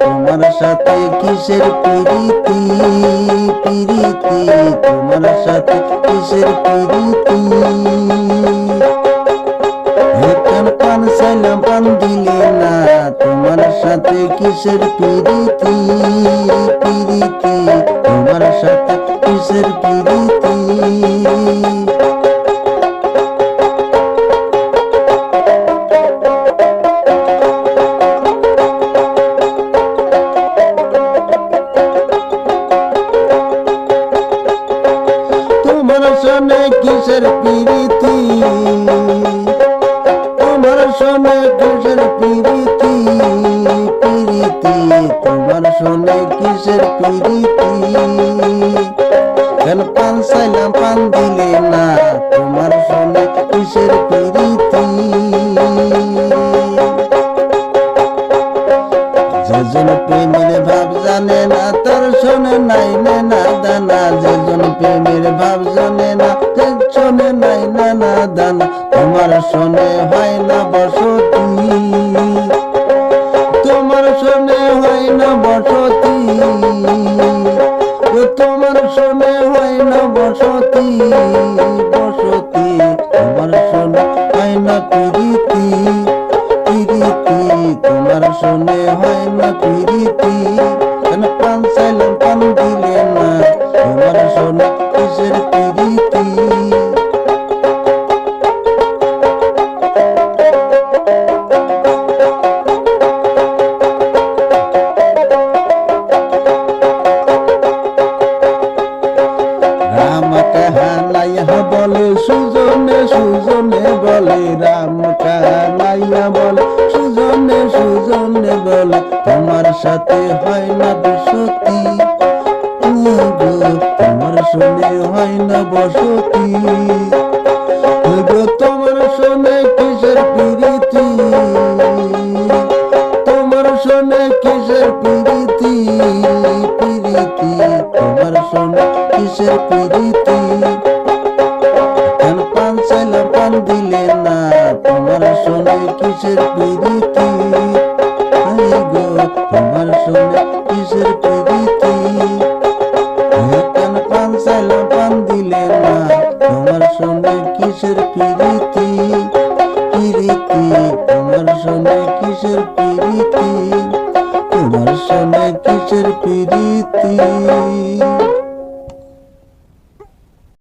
তোমার সাথে কিসের পিরিতি? পিরিতি তোমার সাথে কিসের পিরিতি? পান পান দিলে না তোমার সাথে কিসের পিরিতি পিরিতি কিসের প্রীতি? তোমার সনে কিসের প্রীতি? প্রীতি, তোমার সনে কিসের প্রীতি? কেন পান সাইলাম পান দিলে না, তোমার সনে কিসের প্রীতি? যেজন প্রেমের ভাব জানে না, তার শোনে নাই নে দানা। যেজন প্রেমের ভাব জানে শোনে দানা তোমার শোনে হয় না বসতি। তোমার শোনে হয় না বসতি। তোমার শোনে হয় না বসতি। বসতি তোমার শোনে হয় না প্রীতি। প্রীতি তোমার শোনে হয় না প্রীতি। কেন পান চাইলাম পান দিলে না? তোমার শোনে কিসের প্রীতি? কাহানাইয়া বলে, সুজনে সুজনে বলে, রাম কাহানাইয়া বলে, সুজনে সুজনে বলে, তোমার সাথে হয় না বসতি। তোমার শুনে হয় না বসতি। তোমার শুনে কিসের প্রীতি? তোমার শুনে কিসের প্রীতি? প্রীতি, তোমার শুনে কিসের প্রীতি? দিলে না তোমার শোনে কিসের প্রীতি? গো, তোমার শোনে কিসের প্রীতি? কেন পান চাইলাম দিলে না তোমার শোনে কিসের প্রীতি? প্রীতি তোমার শোনে কিসের প্রীতি? তোমার শোনে কিসের প্রীতি?